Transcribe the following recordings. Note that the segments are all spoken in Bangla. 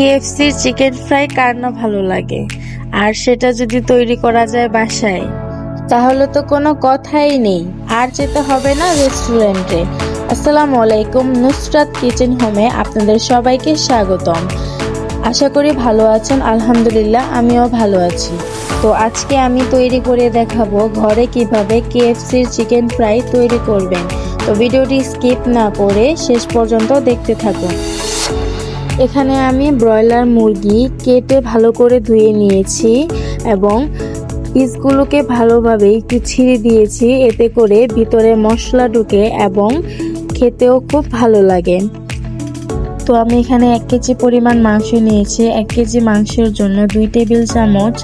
কেএফসির চিকেন ফ্রাই কার না ভালো লাগে। আর সেটা যদি তৈরি করা যায় বাসায়, তাহলে তো কোনো কথাই নেই। আর যেতে হবে না রেস্টুরেন্টে আসসালামু আলাইকুম, নুসরাত কিচেন হোমে আপনাদের সবাইকে স্বাগতম। আশা করি ভালো আছেন, আলহামদুলিল্লাহ আমিও ভালো আছি। তো আজকে আমি তৈরি করে দেখাবো ঘরে কীভাবে কেএফসির চিকেন ফ্রাই তৈরি করবেন। তো ভিডিওটি স্কিপ না করে শেষ পর্যন্ত দেখতে থাকুন। এখানে আমি ব্রয়লার মুরগি কেটে ভালো করে ধুয়ে নিয়েছি এবং পিসগুলোকে ভালোভাবে একটু ছিঁড়ে দিয়েছি, এতে করে ভিতরে মশলা ঢুকে এবং খেতেও খুব ভালো লাগে। তো আমি এখানে এক কেজি পরিমাণ মাংস নিয়েছি, এক কেজি মাংসের জন্য দুই টেবিল চামচ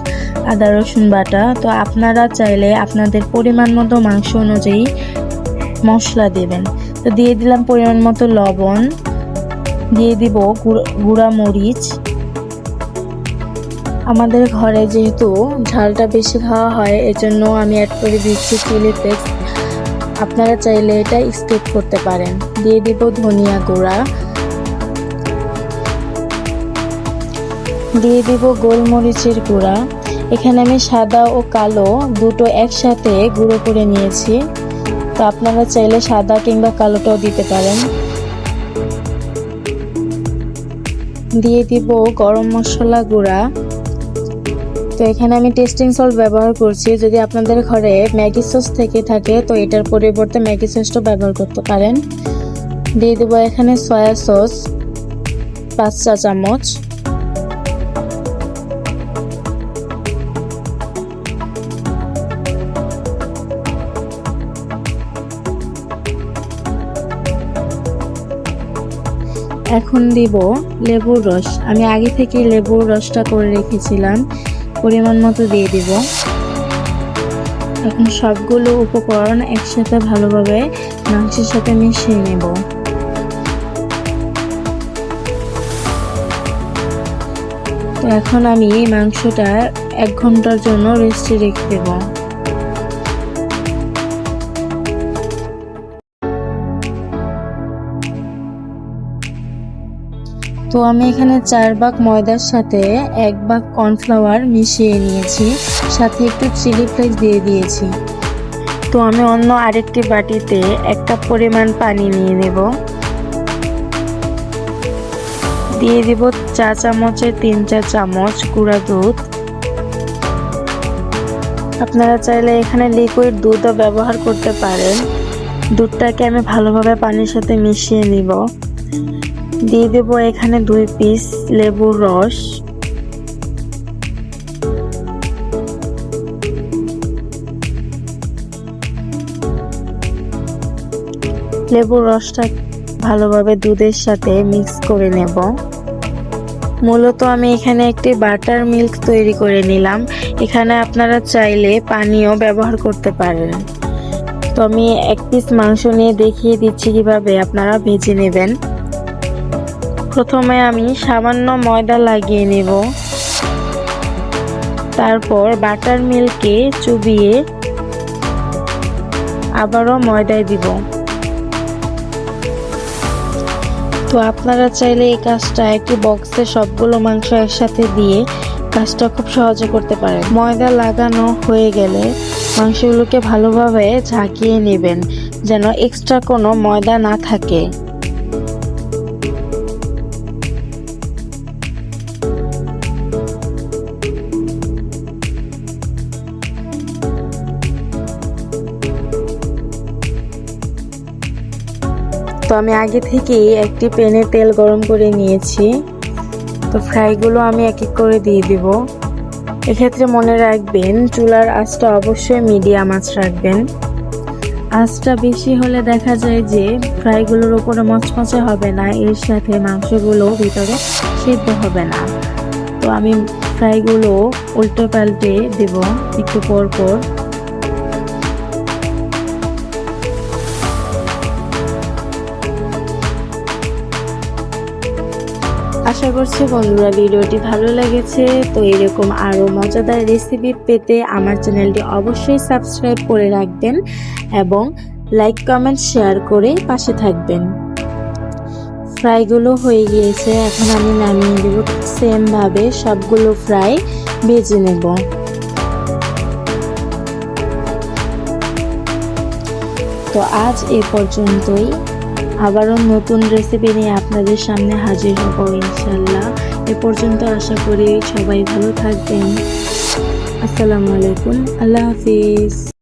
আদা রসুন বাটা। তো আপনারা চাইলে আপনাদের পরিমাণ মতো মাংস অনুযায়ী মশলা দেবেন। তো দিয়ে দিলাম পরিমাণ মতো লবণ। দিয়ে দিব গুঁড়া মরিচ। আমাদের ঘরে যেহেতু ঝালটা বেশি খাওয়া হয়, এজন্য আমি অ্যাড করে দিচ্ছি চিলি ফ্লেক্স আপনারা চাইলে এটা স্কিপ করতে পারেন। দিয়ে দিব ধনিয়া গুঁড়া। দিয়ে দিব গোলমরিচের গুঁড়া। এখানে আমি সাদা ও কালো দুটো একসাথে গুঁড়ো করে নিয়েছি। তো আপনারা চাইলে সাদা কিংবা কালোটাও দিতে পারেন। দিয়ে দিব গরম মশলা গুঁড়া। তো এখানে আমি টেস্টিং সল্ট ব্যবহার করছি। যদি আপনাদের ঘরে ম্যাগি সস থেকে থাকে, তো এটার পরিবর্তে ম্যাগি সসটা ব্যবহার করতে পারেন। দিয়ে দেবো এখানে সয়া সস পাঁচ চা চামচ এখন দিব লেবুর রস। আমি আগে থেকে লেবুর রসটা করে রেখেছিলাম, পরিমাণ মতো দিয়ে দিব। এখন সবগুলো উপকরণ একসাথে ভালোভাবে মাংসের সাথে মিশিয়ে নেব। তো এখন আমি মাংসটা এক ঘণ্টার জন্য রেস্টে রেখে দেবো। তো আমি এখানে চার ভাগ ময়দার সাথে এক ভাগ কর্নফ্লাওয়ার মিশিয়ে নিয়েছি, সাথে একটু চিলি ফ্লেক্স দিয়ে দিয়েছি। তো আমি অন্য আরেকটি বাটিতে এক কাপ পরিমাণ পানি নিয়ে নেব। দিয়ে দিব চা চামচের তিন চা চামচ গুঁড়া দুধ। আপনারা চাইলে এখানে লিকুইড দুধও ব্যবহার করতে পারেন। দুধটাকে আমি ভালোভাবে পানির সাথে মিশিয়ে নিব। দিয়ে দেব এখানে দুই পিস লেবুর রস। লেবুর রসটা ভালোভাবে দুধের সাথে মিক্স করে নেব। মূলত আমি এখানে একটি বাটার মিল্ক তৈরি করে নিলাম। এখানে আপনারা চাইলে পানিও ব্যবহার করতে পারেন। তো আমি এক পিস মাংস নিয়ে দেখিয়ে দিচ্ছি কীভাবে আপনারা ভেজে নেবেন। প্রথমে আমি সামান্য ময়দা লাগিয়ে নেব। তারপর বাটার মিল্কে চুবিয়ে আবারও ময়দায় দিব। তো আপনারা চাইলে এই কাজটা একটি বক্সে সবগুলো মাংস একসাথে দিয়ে কাজটা খুব সহজে করতে পারেন। ময়দা লাগানো হয়ে গেলে মাংসগুলোকে ভালোভাবে ঝাঁকিয়ে নেবেন, যেন এক্সট্রা কোনো ময়দা না থাকে। আমি আগে থেকেই একটি প্যানে তেল গরম করে নিয়েছি। তো ফ্রাইগুলো আমি এক এক করে দিয়ে দিব। এক্ষেত্রে মনে রাখবেন, চুলার আঁচটা অবশ্যই মিডিয়াম আঁচ রাখবেন। আঁচটা বেশি হলে দেখা যায় যে ফ্রাইগুলোর ওপরে মচমচে হবে না, এর সাথে মাংসগুলো ভিতরে সিদ্ধ হবে না। তো আমি ফ্রাইগুলো উল্টো পাল্টে দেব একটু পর পর আশা করছি বন্ধুরা ভিডিওটি ভালো লেগেছে। তো এরকম আরও মজাদার রেসিপি পেতে আমার চ্যানেলটি অবশ্যই সাবস্ক্রাইব করে রাখবেন এবং লাইক কমেন্ট শেয়ার করে পাশে থাকবেন। ফ্রাইগুলো হয়ে গিয়েছে। এখন আমি নামিয়ে দেবো সেমভাবে সবগুলো ফ্রাই ভেজে নেব। তো আজ এ পর্যন্তই। আবারও নতুন রেসিপি নিয়ে আপনাদের সামনে হাজির হব ইনশাল্লাহ এ পর্যন্ত আশা করি সবাই ভালো থাকবেন। আসসালামু আলাইকুম। আল্লাহ হাফিজ।